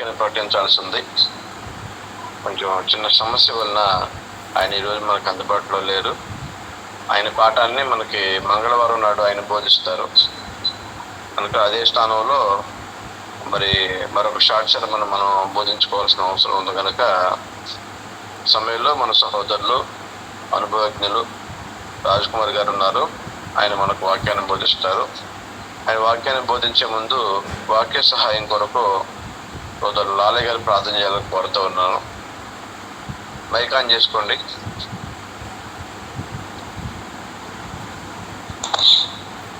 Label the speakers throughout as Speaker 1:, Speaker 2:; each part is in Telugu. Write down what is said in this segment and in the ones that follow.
Speaker 1: వాక్యాన్ని ప్రకటించాల్సి ఉంది కొంచెం చిన్న సమస్య వలన ఆయన ఈరోజు మనకు అందుబాటులో లేరు. ఆయన పాఠాన్ని మనకి మంగళవారం నాడు ఆయన బోధిస్తారు. కనుక అదే స్థానంలో మరి మరొక షార్ట్ శర్మను మనం బోధించుకోవాల్సిన అవసరం ఉంది కనుక సమయంలో మన సహోదరులు అనుభవజ్ఞులు రాజ్ కుమార్ గారు ఉన్నారు. ఆయన మనకు వాక్యాన్ని బోధిస్తారు. ఆయన వాక్యాన్ని బోధించే ముందు వాక్య సహాయం కొరకు సోదరులు లాలయ్య గారు ప్రార్థన చేయాలని కోరుతూ ఉన్నాను. మైక్ ఆన్ చేసుకోండి.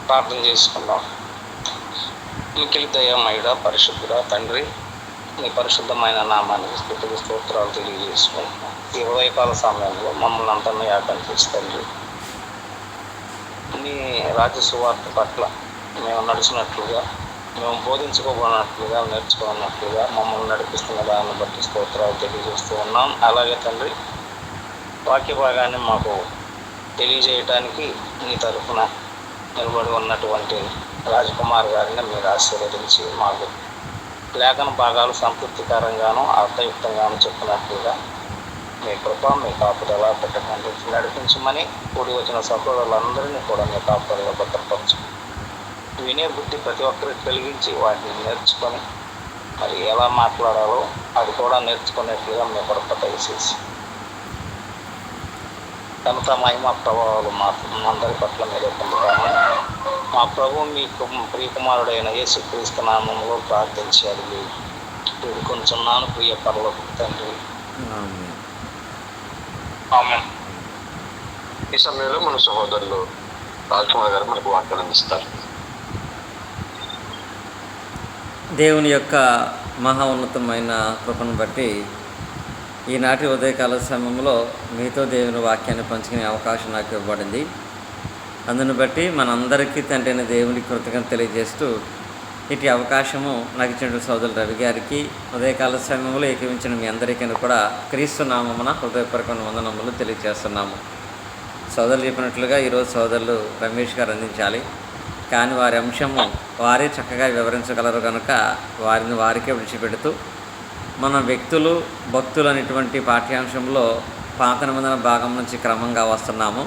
Speaker 2: ప్రార్థన చేసుకుందాం. మిక్కిలి దయమయుడ పరిశుద్ధుడ తండ్రి నీ పరిశుద్ధమైన నామానికి స్థితికి స్తోత్రాలు తెలియజేసుకుంటున్నాం. ఈ ఉదయకాల సమయంలో మమ్మల్ని అంతా ఆకర్షిస్తుంది నీ రాజ్య సువార్త పట్ల మేము నడిచినట్లుగా మేము బోధించుకోబోనట్లుగా నేర్చుకున్నట్లుగా మమ్మల్ని నడిపిస్తున్న దాన్ని బట్టి స్తోత్రాలు తెలియజేస్తూ ఉన్నాం. అలాగే తండ్రి వాక్య భాగాన్ని మాకు తెలియజేయటానికి నీ తరఫున నిలబడి ఉన్నటువంటి రాజకుమార్ గారిని మీరు ఆశీర్వదించి మాకు లేఖన భాగాలు సంతృప్తికరంగాను అర్థయుక్తంగాను చెప్పినట్లుగా మీ కృప మీ కాపుదల పెట్టకండి నడిపించమని కూడి వచ్చిన సహోదరులందరినీ కూడా మీ కాపుదలలో భద్రపరచు వినే బుద్ధి ప్రతి ఒక్కరికి కలిగించి వాటిని నేర్చుకొని మరి ఎలా మాట్లాడాలో అది కూడా నేర్చుకునేట్లుగా మీ కృప దయచేసి. కనుక మహిమ ప్రభావాలు మా అందరి పట్ల మీరే పొందుతామని మా ప్రభు మీ కు- ప్రియకుమారుడైన యేసుక్రీస్తు నామంలో ప్రార్థించి అడిగి వేడుకొంచున్నాను. ప్రియ పరలోకి తండ్రి.
Speaker 1: ఈ సమయంలో మన సహోదరులు రాజ్ కుమార్ గారు మనకు వాక్యాన్ని అందిస్తారు
Speaker 3: దేవుని యొక్క మహా ఉన్నతమైన కృపను బట్టి ఈనాటి ఉదయకాల సమయంలో మీతో దేవుని వాక్యాన్ని పంచుకునే అవకాశం నాకు ఇవ్వబడింది. అందును బట్టి మనందరికీ తండ్రిని దేవుని కృతజ్ఞత తెలియజేస్తూ ఇటు అవకాశము నాకు ఇచ్చిన సోదరులు రవి గారికి ఉదయకాల సమయంలో ఏకీవించిన మీ అందరికీ కూడా క్రీస్తు నామమున హృదయపూర్వకమైన వందనములు తెలియజేస్తున్నాము. సోదరులు చెప్పినట్లుగా ఈరోజు సోదరులు రమేష్ గారు అందించాలి. కానీ వారి అంశము వారే చక్కగా వివరించగలరు కనుక వారిని వారికే విడిచిపెడుతూ మన వ్యక్తులు భక్తులు అనేటువంటి పాఠ్యాంశంలో పాత నిబంధన భాగం నుంచి క్రమంగా వస్తున్నాము.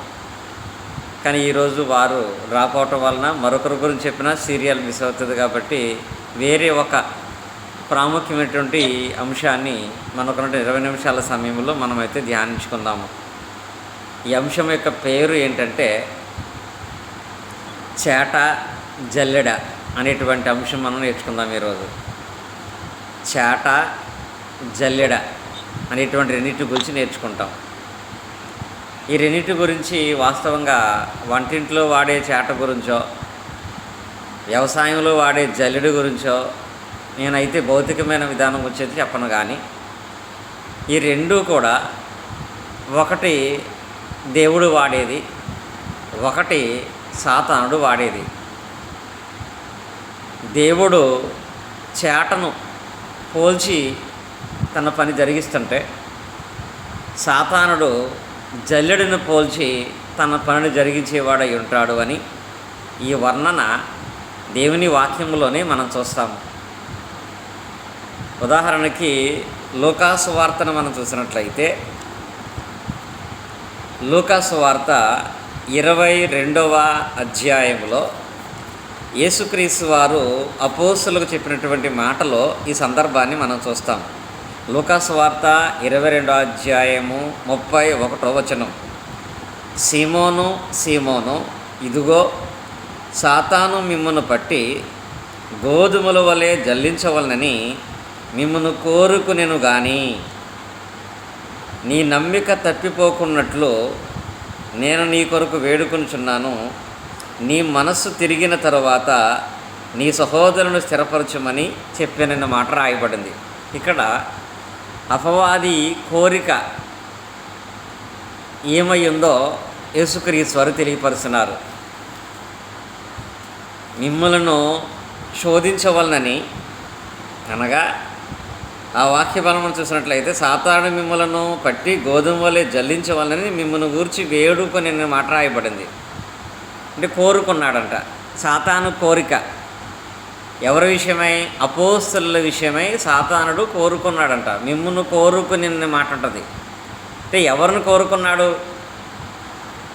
Speaker 3: కానీ ఈరోజు వారు రాపోవటం వలన మరొకరి గురించి చెప్పిన సీరియల్ మిస్ అవుతుంది కాబట్టి వేరే ఒక ప్రాముఖ్యమైనటువంటి అంశాన్ని మనకున్నటువంటి ఇరవై నిమిషాల సమయంలో మనమైతే ధ్యానించుకుందాము. ఈ అంశం యొక్క పేరు ఏంటంటే చేట జల్లెడ అనేటువంటి అంశం మనం నేర్చుకుందాం ఈరోజు. చేట జల్లెడ అనేటువంటి రెండింటి గురించి నేర్చుకుంటాం. ఈ రెండింటి గురించి వాస్తవంగా వంటింట్లో వాడే చేట గురించో వ్యవసాయంలో వాడే జల్లెడ గురించో నేనైతే భౌతికమైన విధానం వచ్చేది చెప్పను కానీ ఈ రెండూ కూడా ఒకటి దేవుడు వాడేది ఒకటి సాతానుడు వాడేది. దేవుడు చేటను పోల్చి తన పని జరిగిస్తుంటే సాతానుడు జల్లెడను పోల్చి తన పనిని జరిగించేవాడై ఉంటాడు అని ఈ వర్ణన దేవుని వాక్యంలోనే మనం చూస్తాము ఉదాహరణకి లోకాసు వార్తను మనం చూసినట్లయితే లూకాసు వార్త ఇరవై రెండవ అధ్యాయంలో యేసుక్రీస్తు వారు అపోస్తులకు చెప్పినటువంటి మాటలో ఈ సందర్భాన్ని మనం చూస్తాం. లూకాస్ వార్త ఇరవై రెండో అధ్యాయము ముప్పై ఒకటో వచనం. సీమోను సీమోను ఇదిగో సాతాను మిమ్మను పట్టి గోధుమల వలె జల్లించవలనని మిమ్మను కోరుకునేను కానీ నీ నమ్మిక తప్పిపోకున్నట్లు నేను నీ కొరకు వేడుకొనుచున్నాను. నీ మనస్సు తిరిగిన తరువాత నీ సహోదరుని స్థిరపరచమని చెప్పానన్న మాట రాయబడింది. ఇక్కడ అపవాది కోరిక ఏమయ్యిందో యేసుక్రీశ్వరు తెలియపరుస్తున్నారు. మిమ్మలను శోధించవలనని అనగా ఆ వాక్య బలము చూసినట్లయితే సాతాను మిమ్మలను పట్టి గోధుమ వలె జల్లించవాలని మిమ్మల్ని గూర్చి వేడుకొని మాట రాయబడింది. అంటే కోరుకున్నాడంట. సాతాను కోరిక. ఎవరి విషయమై? అపోస్తుల విషయమై సాతానుడు కోరుకున్నాడంట. మిమ్మును కోరుకుని మాట ఉంటుంది. అంటే ఎవరిని కోరుకున్నాడు?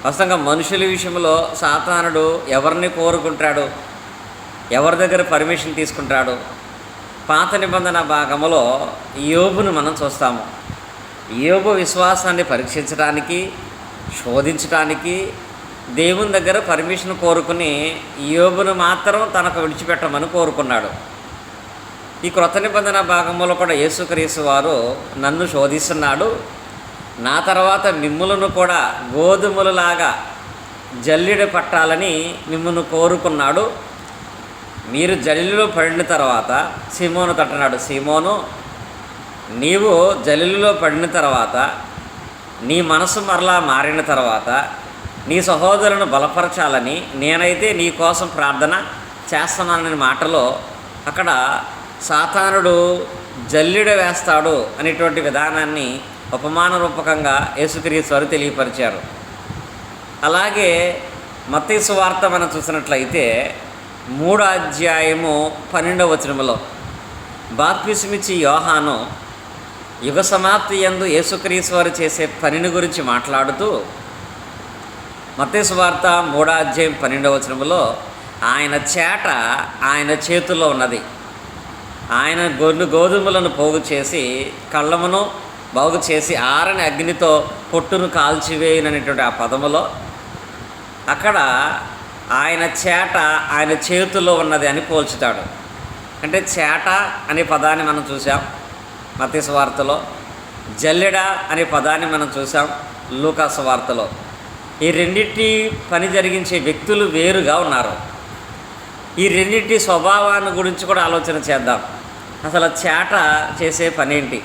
Speaker 3: వాస్తవంగా మనుషుల విషయంలో సాతానుడు ఎవరిని కోరుకుంటాడు? ఎవరి దగ్గర పర్మిషన్ తీసుకుంటాడు? పాత నిబంధన భాగంలో యోబును మనం చూస్తాము. యోబు విశ్వాసాన్ని పరీక్షించడానికి శోధించడానికి దేవుని దగ్గర పర్మిషన్ కోరుకుని యోబును మాత్రం తనకు విడిచిపెట్టమని కోరుకున్నాడు. ఈ క్రొత్త నిబంధన భాగంలో కూడా యేసుక్రీసు వారు నన్ను శోధిస్తున్నాడు. నా తర్వాత మిమ్ములను కూడా గోధుమలలాగా జల్లిడ పట్టాలని మిమ్మల్ని కోరుకున్నాడు. మీరు జలిలో పడిన తర్వాత సీమోను తట్టనాడు సీమోను నీవు జలిలో పడిన తర్వాత నీ మనసు మరలా మారిన తర్వాత నీ సహోదరులను బలపరచాలని నేనైతే నీ కోసం ప్రార్థన చేస్తున్నాననే మాటలో అక్కడ సాతానుడు జల్లిడ వేస్తాడు అనేటువంటి విధానాన్ని ఉపమాన రూపకంగా యేసుక్రీస్తు వారు తెలియపరిచారు. అలాగే మత్తీసు వార్త మనం చూసినట్లయితే మూడో అధ్యాయము పన్నెండవ వచనములో బాప్తిసమిచ్చి యోహాను యుగ సమాప్తి యందు యేసుక్రీశ్వరు చేసే పనిని గురించి మాట్లాడుతూ మతేశ్వార్త వార్త మూడో అధ్యాయం పన్నెండవ వచనములో ఆయన చేట ఆయన చేతుల్లో ఉన్నది. ఆయన గొర్రెలు గోధుమలను పోగు చేసి కళ్ళమును బాగు చేసి ఆరని అగ్నితో పొట్టును కాల్చివేయననేటువంటి ఆ పదములో అక్కడ ఆయన చేట ఆయన చేతుల్లో ఉన్నది అని పోల్చుతాడు. అంటే చేట అనే పదాన్ని మనం చూసాం మతీసు వార్తలో జల్లెడ అనే పదాన్ని మనం చూసాం లూకాసు వార్తలో. ఈ రెండింటి పని జరిగించే వ్యక్తులు వేరుగా ఉన్నారు. ఈ రెండింటి స్వభావాన్ని గురించి కూడా ఆలోచన చేద్దాం. అసలు చేట చేసే పని ఏంటి?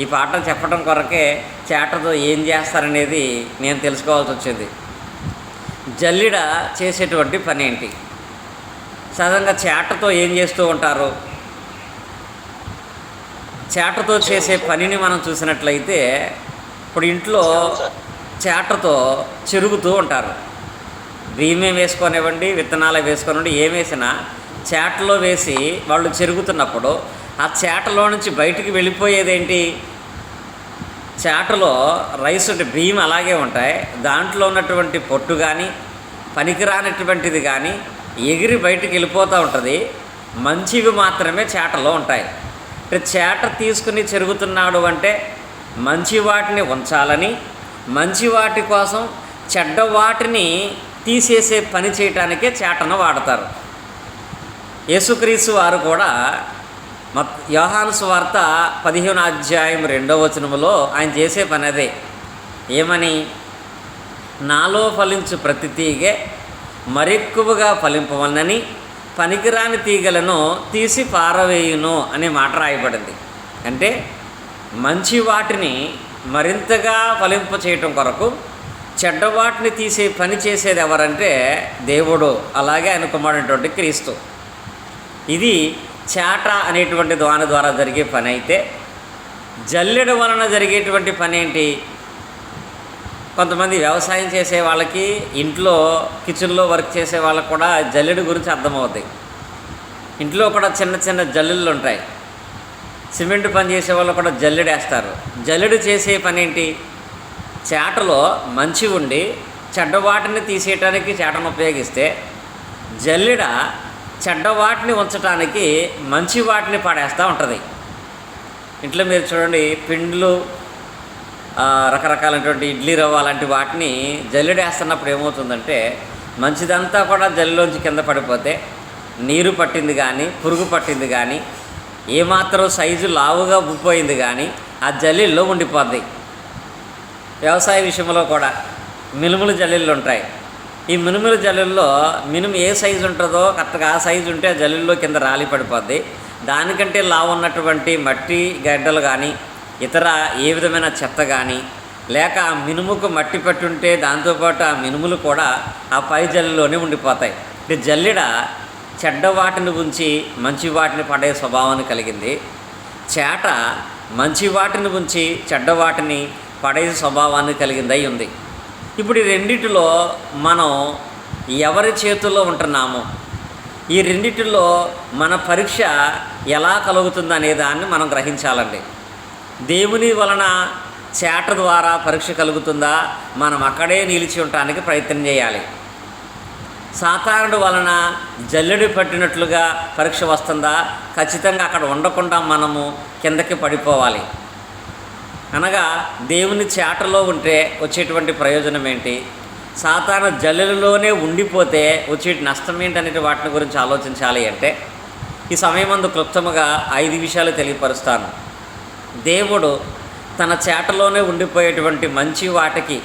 Speaker 3: ఈ పాట చెప్పడం కొరకే చేటతో ఏం చేస్తారనేది నేను తెలుసుకోవాల్సి వచ్చింది. జల్లిడ చేసేటువంటి పని ఏంటి సాధారణంగా చేటతో ఏం చేస్తూ ఉంటారు? చేటతో చేసే పనిని మనం చూసినట్లయితే ఇప్పుడు ఇంట్లో చేటతో చెరుగుతూ ఉంటారు. బియ్యమే వేసుకొనివ్వండి విత్తనాలు వేసుకొనివ్వండి ఏం వేసినా చేటలో వేసి వాళ్ళు చెరుగుతున్నప్పుడు ఆ చేటలో నుంచి బయటికి వెళ్ళిపోయేదేంటి? చేటలో రైస్ బియ్యం అలాగే ఉంటాయి. దాంట్లో ఉన్నటువంటి పొట్టు కానీ పనికిరానటువంటిది కానీ ఎగిరి బయటికి వెళ్ళిపోతూ ఉంటుంది. మంచివి మాత్రమే చేటలో ఉంటాయి. అంటే చేట తీసుకుని చెరుగుతున్నాడు అంటే మంచి వాటిని ఉంచాలని మంచి వాటి కోసం చెడ్డ వాటిని తీసేసే పని చేయటానికే చేటను వాడతారు. యేసుక్రీస్తు వారు కూడా మత్ యోహాను సువార్త పదిహేను అధ్యాయం రెండవ వచనములో ఆయన చేసే పని అదే. ఏమని? నాలో ఫలించు ప్రతి తీగె మరెక్కువగా ఫలింపవలనని పనికిరాని తీగలను తీసి పారవేయును అనే మాట రాయబడింది. అంటే మంచి వాటిని మరింతగా ఫలింప చేయటం కొరకు చెడ్డవాటిని తీసే పని చేసేది ఎవరంటే దేవుడు అలాగే ఆయన క్రీస్తు. ఇది చేట అనేటువంటి దాని ద్వారా జరిగే పని అయితే జల్లెడ వలన జరిగేటువంటి పని ఏంటి? కొంతమంది వ్యవసాయం చేసే వాళ్ళకి ఇంట్లో కిచెన్లో వర్క్ చేసే వాళ్ళకి కూడా జల్లెడు గురించి అర్థమవుతాయి. ఇంట్లో కూడా చిన్న చిన్న జల్లులు ఉంటాయి. సిమెంట్ పని చేసే వాళ్ళు కూడా జల్లెడేస్తారు జల్లెడు చేసే పని ఏంటి? చేటలో మంచి ఉండి చెడ్డవాటిని తీసేయటానికి చేటను ఉపయోగిస్తే జల్లెడ చెడ్డ వాటిని ఉంచడానికి మంచి వాటిని పడేస్తూ ఉంటుంది. ఇంట్లో మీరు చూడండి పిండ్లు రకరకాలైనటువంటి ఇడ్లీ రవ్వ అలాంటి వాటిని జల్లెడేస్తున్నప్పుడు ఏమవుతుందంటే మంచిదంతా కూడా జల్లిలోంచి కింద పడిపోతే నీరు పట్టింది కానీ పురుగు పట్టింది కానీ ఏమాత్రం సైజు లావుగా ఉబ్బిపోయింది కానీ ఆ జల్లీల్లో ఉండిపోద్ది. వ్యవసాయ విషయంలో కూడా మిలుములు జల్లీలు ఉంటాయి. ఈ మినుముల జల్లుల్లో మినుము ఏ సైజు ఉంటుందో కరెక్ట్గా ఆ సైజు ఉంటే ఆ జల్లుల్లో కింద రాలి పడిపోద్ది. దానికంటే లావు ఉన్నటువంటి మట్టి గడ్డలు కానీ ఇతర ఏ విధమైన చెత్త కానీ లేక ఆ మినుముకు మట్టి పట్టుంటే దాంతోపాటు ఆ మినుములు కూడా ఆ పై జల్లులోనే ఉండిపోతాయి. అంటే జల్లెడ చెడ్డ వాటిని ఉంచి మంచి వాటిని పడే స్వభావాన్ని కలిగింది. చేట మంచి వాటిని ఉంచి చెడ్డ వాటిని పడే స్వభావాన్ని కలిగిందై ఉంది. ఇప్పుడు ఈ రెండిటిలో మనం ఎవరి చేతుల్లో ఉంటున్నాము? ఈ రెండిటిలో మన పరీక్ష ఎలా కలుగుతుంది అనే దాన్ని మనం గ్రహించాలండి. దేవుని వలన చేట ద్వారా పరీక్ష కలుగుతుందా? మనం అక్కడే నిలిచి ఉండటానికి ప్రయత్నం చేయాలి. సాతానుడు వలన జల్లెడు పట్టినట్లుగా పరీక్ష వస్తుందా? ఖచ్చితంగా అక్కడ ఉండకుండా మనము కిందకి పడిపోవాలి. అనగా దేవుని చేటలో ఉంటే వచ్చేటువంటి ప్రయోజనం ఏంటి? సాతాన జల్లులలోనే ఉండిపోతే వచ్చే నష్టం ఏంటనే వాటిని గురించి ఆలోచించాలి అంటే ఈ సమయమందు క్లుప్తముగా ఐదు విషయాలు తెలియపరుస్తాను. దేవుడు తన చేటలోనే ఉండిపోయేటువంటి మంచి వాటికి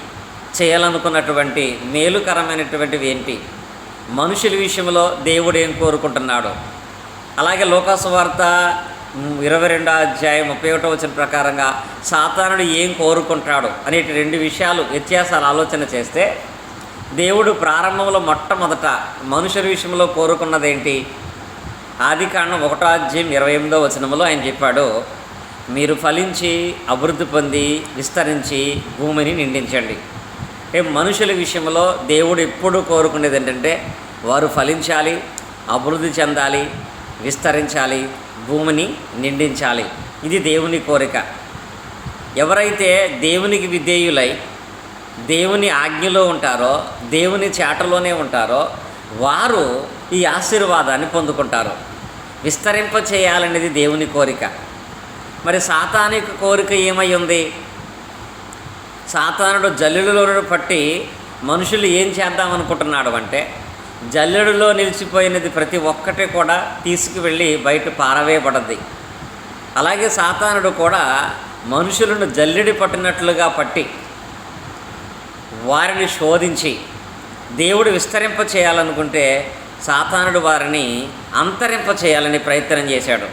Speaker 3: చేయాలనుకున్నటువంటి మేలుకరమైనటువంటివి ఏంటి? మనుషుల విషయంలో దేవుడు ఏం కోరుకుంటున్నాడు? అలాగే లోకాసు వార్త ఇరవై రెండో అధ్యాయం ముప్పై ఒకటో వచ్చిన ప్రకారంగా సాతానుడు ఏం కోరుకుంటాడు అనేటి రెండు విషయాలు వ్యత్యాసాలు ఆలోచన చేస్తే దేవుడు ప్రారంభంలో మొట్టమొదట మనుషుల విషయంలో కోరుకున్నదేంటి? ఆది కాండం ఒకటో అధ్యాయం ఇరవై ఎనిమిదో వచనంలో ఆయన చెప్పాడు మీరు ఫలించి అభివృద్ధి పొంది విస్తరించి భూమిని నిండించండి. ఏ మనుషుల విషయంలో దేవుడు ఎప్పుడు కోరుకునేది ఏంటంటే వారు ఫలించాలి అభివృద్ధి చెందాలి విస్తరించాలి భూమిని నిండించాలి. ఇది దేవుని కోరిక. ఎవరైతే దేవునికి విధేయులై దేవుని ఆజ్ఞలో ఉంటారో దేవుని చేటలోనే ఉంటారో వారు ఈ ఆశీర్వాదాన్ని పొందుకుంటారు. విస్తరింప చేయాలనేది దేవుని కోరిక. మరి సాతానిక కోరిక ఏమై ఉంది? సాతానుడు జల్లులలో పట్టి మనుషులు ఏం చేద్దామనుకుంటున్నాడు అంటే జల్లెడులో నిలిచిపోయినది ప్రతి ఒక్కటి కూడా తీసుకువెళ్ళి బయట పారవేయబడద్ది అలాగే సాతానుడు కూడా మనుషులను జల్లెడి పట్టినట్లుగా పట్టి వారిని శోధించి దేవుడు విస్తరింప చేయాలనుకుంటే సాతానుడు వారిని అంతరింప చేయాలని ప్రయత్నం చేశాడు.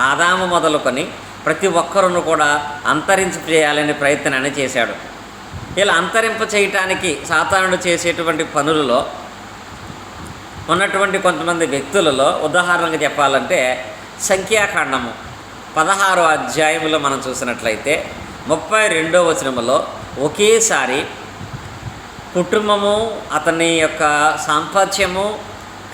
Speaker 3: ఆదాము మొదలుకొని ప్రతి ఒక్కరును కూడా అంతరింప చేయాలని ప్రయత్నాన్ని చేశాడు. ఇలా అంతరింప చేయటానికి సాతానుడు చేసేటువంటి పనులలో ఉన్నటువంటి కొంతమంది వ్యక్తులలో ఉదాహరణగా చెప్పాలంటే సంఖ్యాకాండము. పదహారో అధ్యాయంలో మనం చూసినట్లయితే ముప్పై రెండో వచనములో ఒకేసారి కుటుంబము అతని యొక్క సాంపత్యము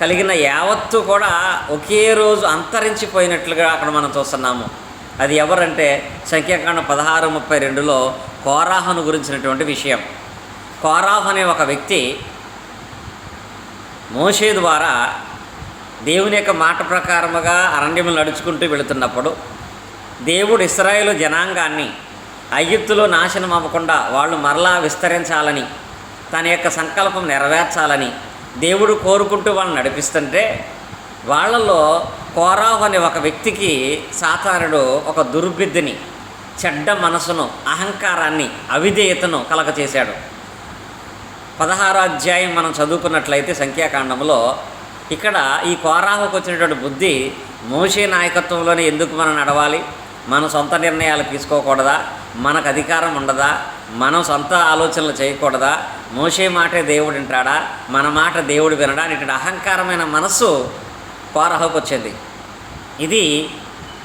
Speaker 3: కలిగిన యావత్తు కూడా ఒకే రోజు అంతరించిపోయినట్లుగా అక్కడ మనం చూస్తున్నాము. అది ఎవరంటే సంఖ్యాకాండం పదహారు ముప్పై రెండులో కోరాహను గురించినటువంటి విషయం. కోరాహు అనే ఒక వ్యక్తి మోషే ద్వారా దేవుని యొక్క మాట ప్రకారముగా అరణ్యములు నడుచుకుంటూ వెళుతున్నప్పుడు దేవుడు ఇస్రాయేల్ జనాంగాన్ని అయ్యత్తులో నాశనం అవ్వకుండా వాళ్ళు మరలా విస్తరించాలని తన యొక్క సంకల్పం నెరవేర్చాలని దేవుడు కోరుకుంటూ వాళ్ళని నడిపిస్తుంటే వాళ్ళలో కోరాహు అనే ఒక వ్యక్తికి సాతానుడు ఒక దుర్బిద్దిని చెడ్డ మనసును అహంకారాన్ని అవిధేయతను కలగచేశాడు. పదహారో అధ్యాయం మనం చదువుకున్నట్లయితే సంఖ్యాకాండంలో ఇక్కడ ఈ కోరాహకు వచ్చినటువంటి బుద్ధి మోషే నాయకత్వంలోనే ఎందుకు మనం నడవాలి? మన సొంత నిర్ణయాలు తీసుకోకూడదా? మనకు అధికారం ఉండదా? మనం సొంత ఆలోచనలు చేయకూడదా? మోసే మాటే దేవుడు వింటాడా మన మాట దేవుడు వినడా? అనేటువంటి అహంకారమైన మనస్సు కోరహకు వచ్చింది. ఇది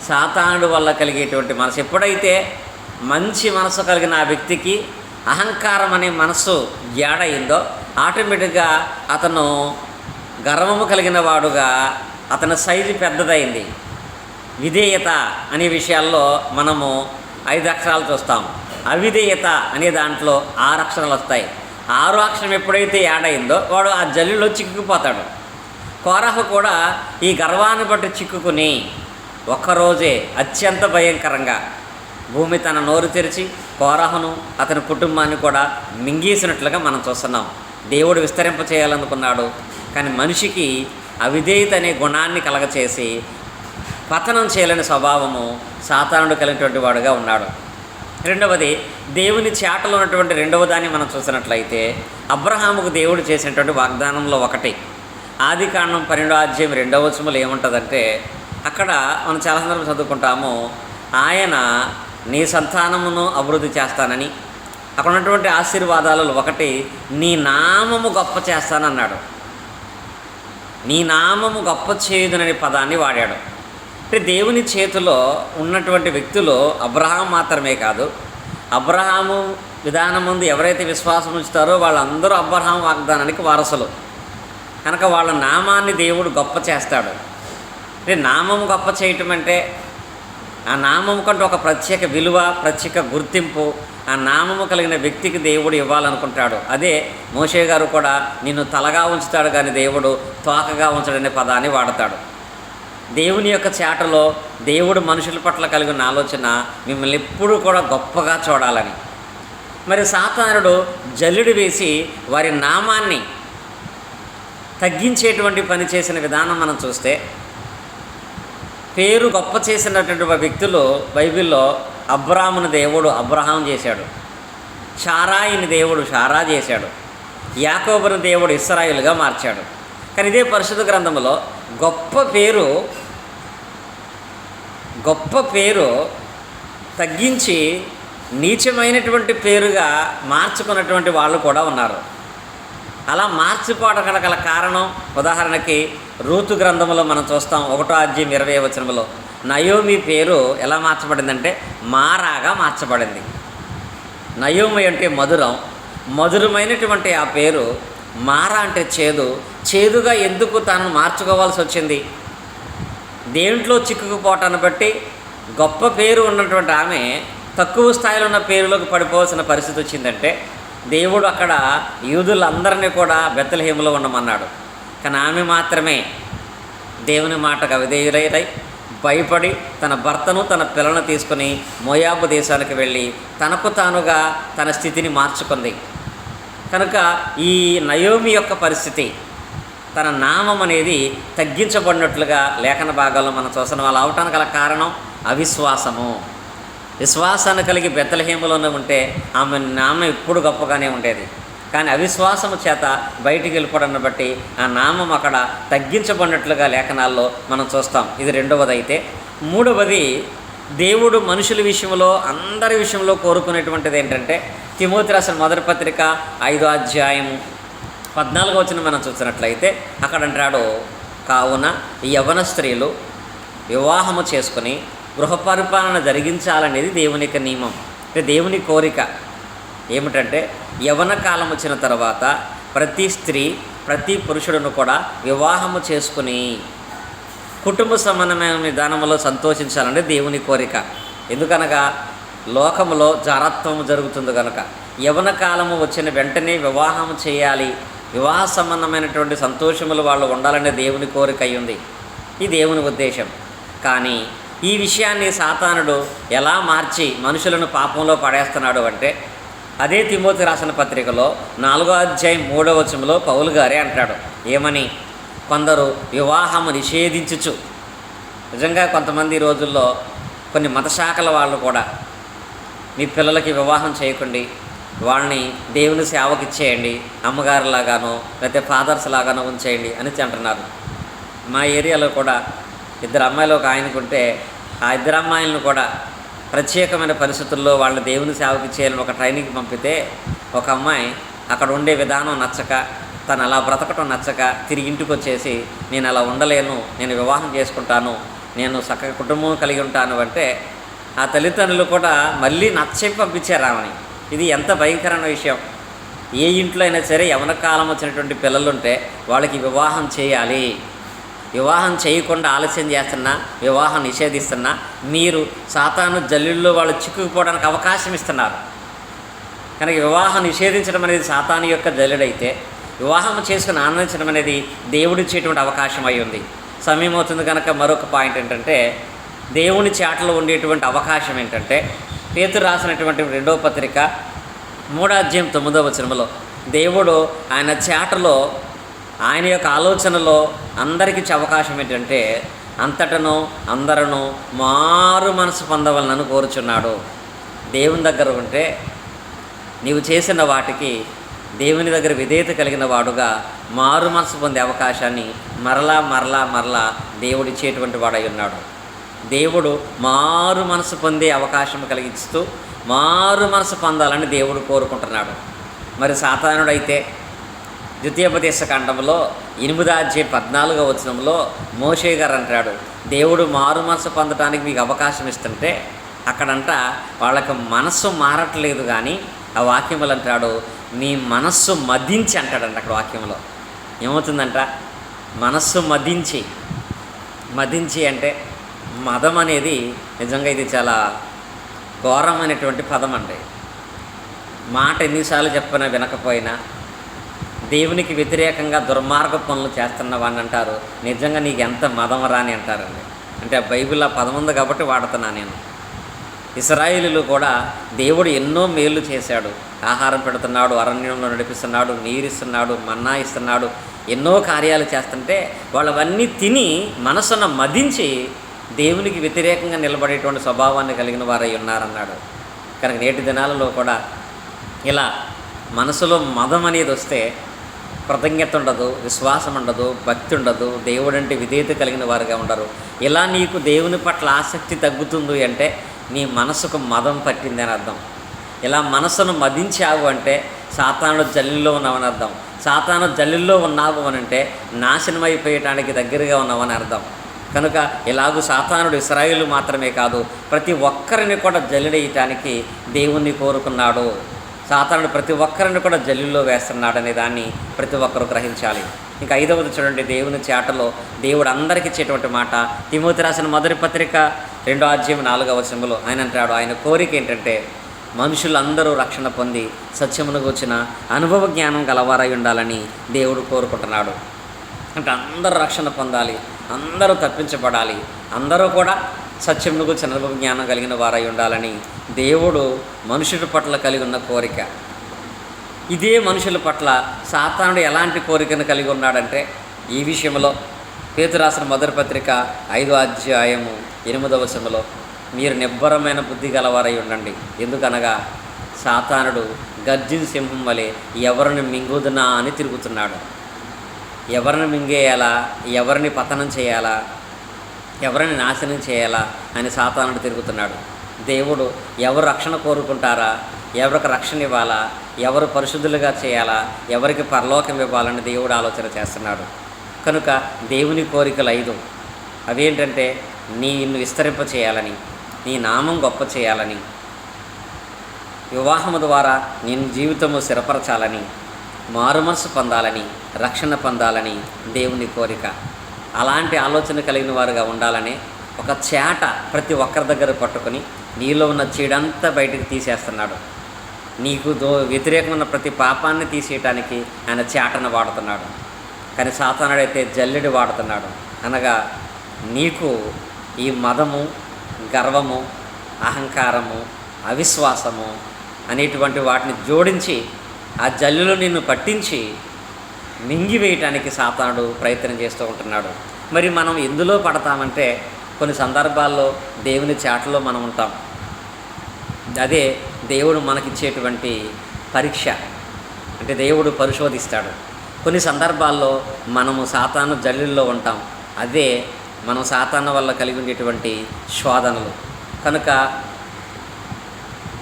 Speaker 3: సాతానుడు వల్ల కలిగేటువంటి మనసు. ఎప్పుడైతే మంచి మనసు కలిగిన ఆ వ్యక్తికి అహంకారం అనే మనస్సు ఏడయిందో ఆటోమేటిక్గా అతను గర్వము కలిగిన వాడుగా అతని సైజు పెద్దదైంది. విధేయత అనే విషయాల్లో మనము ఐదు అక్షరాలు చూస్తాం అవిధేయత అనే దాంట్లో ఆరు అక్షరాలు వస్తాయి. ఆరు అక్షరం ఎప్పుడైతే యాడ్ అయిందో వాడు ఆ జల్లులో చిక్కుకుపోతాడు. కోరహ కూడా ఈ గర్వాన్ని బట్టి చిక్కుకుని ఒక్కరోజే అత్యంత భయంకరంగా భూమి తన నోరు తెరిచి కోరహను అతని కుటుంబాన్ని కూడా మింగేసినట్లుగా మనం చూస్తున్నాం. దేవుడు విస్తరింప చేయాలనుకున్నాడు. కానీ మనిషికి అవిధేయత అనే గుణాన్ని కలగచేసి పతనం చేయలేని స్వభావము సాతానుడు కలిగినటువంటి వాడుగా ఉన్నాడు. రెండవది దేవుని చేటలో ఉన్నటువంటి రెండవ దాన్ని మనం చూసినట్లయితే అబ్రహాముకు దేవుడు చేసినటువంటి వాగ్దానంలో ఒకటి. ఆది కాండం పన్నెండో అధ్యాయం రెండవ వచనంలో ఏముంటుందంటే అక్కడ మనం చాలా సందర్భం చదువుకుంటాము ఆయన నీ సంతానమును అభివృద్ధి చేస్తానని. అక్కడ ఉన్నటువంటి ఆశీర్వాదాలలో ఒకటి నీ నామము గొప్ప చేస్తానన్నాడు. నీ నామము గొప్ప చేయుదనని పదాన్ని వాడాడు. అంటే దేవుని చేతిలో ఉన్నటువంటి వ్యక్తులు అబ్రహాం మాత్రమే కాదు. అబ్రహాము విధానం ముందు ఎవరైతే విశ్వాసం ఉంచుతారో వాళ్ళందరూ అబ్రహాం వాగ్దానానికి వారసులు. కనుక వాళ్ళ నామాన్ని దేవుడు గొప్ప చేస్తాడు. అంటే నామం గొప్ప చేయటం అంటే ఆ నామం కంటే ఒక ప్రత్యేక విలువ ప్రత్యేక గుర్తింపు ఆ నామము కలిగిన వ్యక్తికి దేవుడు ఇవ్వాలనుకుంటాడు. అదే మోషే గారు కూడా నిన్ను తలగా ఉంచుతాడు కానీ దేవుడు తోకగా ఉంచడనే పదాన్ని వాడతాడు. దేవుని యొక్క చేటలో దేవుడు మనుషుల పట్ల కలిగిన ఆలోచన మిమ్మల్ని ఎప్పుడూ కూడా గొప్పగా చూడాలని. మరి సాతానుడు జల్లుడు వేసి వారి నామాన్ని తగ్గించేటువంటి పని చేసిన విధానం మనం చూస్తే పేరు గొప్ప చేసినటువంటి వ్యక్తులు బైబిల్లో అబ్రాముని దేవుడు అబ్రహాం చేశాడు. షారాయిని దేవుడు షారా చేశాడు. యాకోబుని దేవుడు ఇస్రాయిల్గా మార్చాడు. కానీ ఇదే పరిశుద్ధ గ్రంథంలో గొప్ప పేరు గొప్ప పేరు తగ్గించి నీచమైనటువంటి పేరుగా మార్చుకున్నటువంటి వాళ్ళు కూడా ఉన్నారు. అలా మార్చిపోవడం గల కారణం ఉదాహరణకి రూతు గ్రంథంలో మనం చూస్తాం ఒకటో అధ్యయం ఇరవై వచనంలో నయోమి పేరు ఎలా మార్చబడిందంటే మారాగా మార్చబడింది. నయోమి అంటే మధురం మధురమైనటువంటి ఆ పేరు మారా అంటే చేదు చేదుగా ఎందుకు తాను మార్చుకోవాల్సి వచ్చింది? దేంట్లో చిక్కుకుపోవటాన్ని బట్టి గొప్ప పేరు ఉన్నటువంటి ఆమె తక్కువ స్థాయిలో ఉన్న పేరులోకి పడిపోవాల్సిన పరిస్థితి వచ్చిందంటే దేవుడు అక్కడ యూదులందరినీ కూడా బెత్తలహేములో ఉండమన్నాడు. కానీ ఆమె మాత్రమే దేవుని మాటకు అవిధేయులై భయపడి తన భర్తను తన పిల్లను తీసుకుని మోయాబు దేశానికి వెళ్ళి తనకు తానుగా తన స్థితిని మార్చుకుంది. కనుక ఈ నయోమి యొక్క పరిస్థితి తన నామం అనేది తగ్గించబడినట్లుగా లేఖన భాగాల్లో మనం చూసిన వాళ్ళు అవటానికి గల కారణం అవిశ్వాసము. విశ్వాసాన్ని కలిగి బెత్తలహీములోనే ఉంటే ఆమె నామం ఎప్పుడు గొప్పగానే ఉండేది. కానీ అవిశ్వాసము చేత బయటికి వెళ్ళిపోవడాన్ని బట్టి ఆ నామం అక్కడ తగ్గించబడినట్లుగా లేఖనాల్లో మనం చూస్తాం. ఇది రెండవది అయితే మూడవది దేవుడు మనుషుల విషయంలో అందరి విషయంలో కోరుకునేటువంటిది ఏంటంటే తిమోతి రాసిన మొదటి పత్రిక ఐదో అధ్యాయము పద్నాలుగో వచ్చిన మనం చూసినట్లయితే అక్కడ అంటాడు కావున యవన స్త్రీలు వివాహము చేసుకుని గృహ పరిపాలన జరిగించాలనేది దేవుని యొక్క నియమం. అంటే దేవుని కోరిక ఏమిటంటే యవన కాలం వచ్చిన తర్వాత ప్రతి స్త్రీ ప్రతి పురుషుడును కూడా వివాహము చేసుకుని కుటుంబ సంబంధమైన విధానంలో సంతోషించాలంటే దేవుని కోరిక. ఎందుకనగా లోకములో జారత్వం జరుగుతుంది కనుక యవన కాలము వచ్చిన వెంటనే వివాహం చేయాలి. వివాహ సంబంధమైనటువంటి సంతోషములు వాళ్ళు ఉండాలనే దేవుని కోరిక అయ్యింది. ఉంది ఈ దేవుని ఉద్దేశం. కానీ ఈ విషయాన్ని సాతానుడు ఎలా మార్చి మనుషులను పాపంలో పడేస్తున్నాడు అంటే అదే తిమోతి రాసిన పత్రికలో నాలుగో అధ్యాయం మూడో వచనంలో పౌలు గారే అంటాడు. ఏమని? కొందరు వివాహము నిషేధించుచు. నిజంగా కొంతమంది రోజుల్లో కొన్ని మతశాఖల వాళ్ళు కూడా మీ పిల్లలకి వివాహం చేయకండి వాళ్ళని దేవుని సేవకి ఇచ్చేయండి అమ్మగారిలాగానో లేకపోతే ఫాదర్స్ లాగానో ఉంచేయండి అని అంటున్నారు. మా ఏరియాలో కూడా ఇద్దరు అమ్మాయిలు ఒక ఆయనకుంటే ఆ ఇద్దరు అమ్మాయిలను కూడా ప్రత్యేకమైన పరిస్థితుల్లో వాళ్ళ దేవుని సేవకి చేయాలని ఒక ట్రైనింగ్కి పంపితే ఒక అమ్మాయి అక్కడ ఉండే విధానం నచ్చక తను అలా బ్రతకటం నచ్చక తిరిగి ఇంటికి వచ్చేసి నేను అలా ఉండలేను నేను వివాహం చేసుకుంటాను నేను చక్కగా కుటుంబం కలిగి ఉంటాను అంటే ఆ తల్లిదండ్రులు కూడా మళ్ళీ నచ్చే పంపించారు ఆమెని. ఇది ఎంత భయంకరమైన విషయం. ఏ ఇంట్లో అయినా సరే యవన కాలం వచ్చినటువంటి పిల్లలుంటే వాళ్ళకి వివాహం చేయాలి. వివాహం చేయకుండా ఆలస్యం చేస్తున్నా వివాహం నిషేధిస్తున్నా మీరు సాతాను జల్లుల్లో వాళ్ళు చిక్కుకుపోవడానికి అవకాశం ఇస్తున్నారు. కనుక వివాహం నిషేధించడం అనేది సాతాను యొక్క జల్లుడైతే వివాహం చేసుకుని ఆనందించడం అనేది దేవుడిచ్చేటువంటి అవకాశం అయి ఉంది. సమయం అవుతుంది కనుక మరొక పాయింట్ ఏంటంటే దేవుని చాటలో ఉండేటువంటి అవకాశం ఏంటంటే పేతురు రాసినటువంటి రెండవ పత్రిక మూడాధ్యాయం తొమ్మిదవ వచనంలో దేవుడు ఆయన చాటలో ఆయన యొక్క ఆలోచనలో అందరికి ఇచ్చే అవకాశం ఏంటంటే అంతటను అందరను మారు మనసు పొందవలనని కోరుచున్నాడు. దేవుని దగ్గర ఉంటే నీవు చేసిన వాటికి దేవుని దగ్గర విధేయత కలిగిన వాడుగా మారు మనసు పొందే అవకాశాన్ని మరలా మరలా మరలా దేవుడిచ్చేటువంటి వాడై ఉన్నాడు. దేవుడు మారు మనసు పొందే అవకాశం కలిగిస్తూ మారు మనసు పొందాలని దేవుడు కోరుకుంటున్నాడు. మరి సాధారణుడైతే ద్వితీయోపదేశ కాండంలో ఎనిమిదాధ్యాయ పద్నాలుగో వచనంలో మోషే గారు అంటాడు దేవుడు మారు మనసు పొందడానికి మీకు అవకాశం ఇస్తుంటే అక్కడంట వాళ్ళకి మనస్సు మారట్లేదు కానీ ఆ వాక్యములు అంటాడు మీ మనస్సు మదించి అంటాడంట అక్కడ వాక్యంలో ఏమవుతుందంట? మనస్సు మదించి. మదించి అంటే మదం అనేది నిజంగా ఇది చాలా ఘోరమైనటువంటి పదం అండి. మాట ఎన్నిసార్లు చెప్పినా వినకపోయినా దేవునికి వ్యతిరేకంగా దుర్మార్గ పనులు చేస్తున్న వాడిని అంటారు నిజంగా నీకు ఎంత మదం రాని అంటారండి. అంటే బైబిల్ ఆ పదం ఉంది కాబట్టి వాడుతున్నా నేను. ఇస్రాయేలీలు కూడా దేవుడు ఎన్నో మేలు చేశాడు. ఆహారం పెడుతున్నాడు అరణ్యంలో నడిపిస్తున్నాడు నీరిస్తున్నాడు మన్నా ఇస్తున్నాడు ఎన్నో కార్యాలు చేస్తుంటే వాళ్ళవన్నీ తిని మనసున మదించి దేవునికి వ్యతిరేకంగా నిలబడేటువంటి స్వభావాన్ని కలిగిన వారై ఉన్నారన్నాడు. కనుక నేటి దినాలలో కూడా ఇలా మనసులో మదం అనేది వస్తే కృతజ్ఞత ఉండదు విశ్వాసం ఉండదు భక్తి ఉండదు దేవుడంటే విధేయత కలిగిన వారుగా ఉండరు. ఇలా నీకు దేవుని పట్ల ఆసక్తి తగ్గుతుంది అంటే నీ మనసుకు మదం పట్టింది అని అర్థం. ఇలా మనసును మదించావు అంటే సాతాను జల్లిలో ఉన్నావని అర్థం. సాతాను జల్లిలో ఉన్నావు అని అంటే నాశనం అయిపోయటానికి దగ్గరగా ఉన్నావని అర్థం. కనుక ఇలాగూ సాతానుడు ఇస్రాయిలు మాత్రమే కాదు ప్రతి ఒక్కరిని కూడా జల్లిడేయటానికి దేవుణ్ణి కోరుకున్నాడు. సాతానుడు ప్రతి ఒక్కరిని కూడా జల్లుల్లో వేస్తున్నాడనే దాన్ని ప్రతి ఒక్కరూ గ్రహించాలి. ఇంకా ఐదవది చూడండి దేవుని చేటలో దేవుడు అందరికీ ఇచ్చేటువంటి మాట. తిమోతి రాసిన మొదటి పత్రిక రెండో అధ్యాయం నాలుగవ వచనంలో ఆయన అంటాడు ఆయన కోరిక ఏంటంటే మనుషులందరూ రక్షణ పొంది సత్యమును వచ్చిన అనుభవ జ్ఞానం గలవారై ఉండాలని దేవుడు కోరుకుంటున్నాడు. అంటే అందరూ రక్షణ పొందాలి అందరూ తప్పించబడాలి అందరూ కూడా సత్యమును గురించి అనుభవ జ్ఞానం కలిగిన వారై ఉండాలని దేవుడు మనుషుల పట్ల కలిగి ఉన్న కోరిక. ఇదే మనుషుల పట్ల సాతానుడు ఎలాంటి కోరికను కలిగి ఉన్నాడంటే ఈ విషయంలో పేతురాసిన మొదటి పత్రిక ఐదో అధ్యాయము ఎనిమిదవ వచనంలో మీరు నిబ్బరమైన బుద్ధి గలవారై ఉండండి. ఎందుకనగా సాతానుడు గర్జిన్ సింహం వలె ఎవరిని మింగుదునా అని తిరుగుతున్నాడు. ఎవరిని మింగేయాలా? ఎవరిని పతనం చేయాలా? ఎవరిని నాశనం చేయాలా? అని సాతానుడు తిరుగుతున్నాడు. దేవుడు ఎవరు రక్షణ కోరుకుంటారా? ఎవరికి రక్షణ ఇవ్వాలా? ఎవరు పరిశుద్ధులుగా చేయాలా? ఎవరికి పరలోకం ఇవ్వాలని దేవుడు ఆలోచన చేస్తున్నాడు. కనుక దేవుని కోరికలు ఐదు. అవేంటంటే నిన్ను విస్తరింప చేయాలని నీ నామం గొప్ప చేయాలని వివాహము ద్వారా నేను జీవితము స్థిరపరచాలని మారుమనసు పొందాలని రక్షణ పొందాలని దేవుని కోరిక. అలాంటి ఆలోచన కలిగిన వారుగా ఉండాలని ఒక చేట ప్రతి ఒక్కరి దగ్గర పట్టుకొని నీలో ఉన్న చీడంతా బయటకు తీసేస్తున్నాడు. నీకు దో వ్యతిరేకమైన ప్రతి పాపాన్ని తీసేయటానికి ఆయన చేటను వాడుతున్నాడు. కానీ సాతానుడైతే జల్లెడు వాడుతున్నాడు. అనగా నీకు ఈ మదము గర్వము అహంకారము అవిశ్వాసము అనేటువంటి వాటిని జోడించి ఆ జల్లులో నిన్ను పట్టించి మింగివేయటానికి సాతానుడు ప్రయత్నం చేస్తూ ఉంటున్నాడు. మరి మనం ఎందులో పడతామంటే కొన్ని సందర్భాల్లో దేవుని చాటలో మనం ఉంటాం. అదే దేవుడు మనకిచ్చేటువంటి పరీక్ష. అంటే దేవుడు పరిశోధిస్తాడు. కొన్ని సందర్భాల్లో మనము సాతాను జల్లుల్లో ఉంటాం. అదే మనం సాతాను వల్ల కలిగి ఉండేటువంటి శోధనలు. కనుక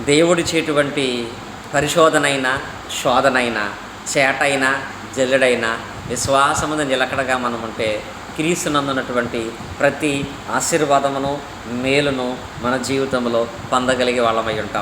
Speaker 3: దేవుడిచ్చేటువంటి పరిశోధనైన శోధనైన చేటైన జల్లుడైన విశ్వాసమున నిలకడగా మనం ఉంటే క్రీస్తునందున్నటువంటి ప్రతి ఆశీర్వాదమును మేలును మన జీవితంలో పొందగలిగే వాళ్ళమై ఉంటాం.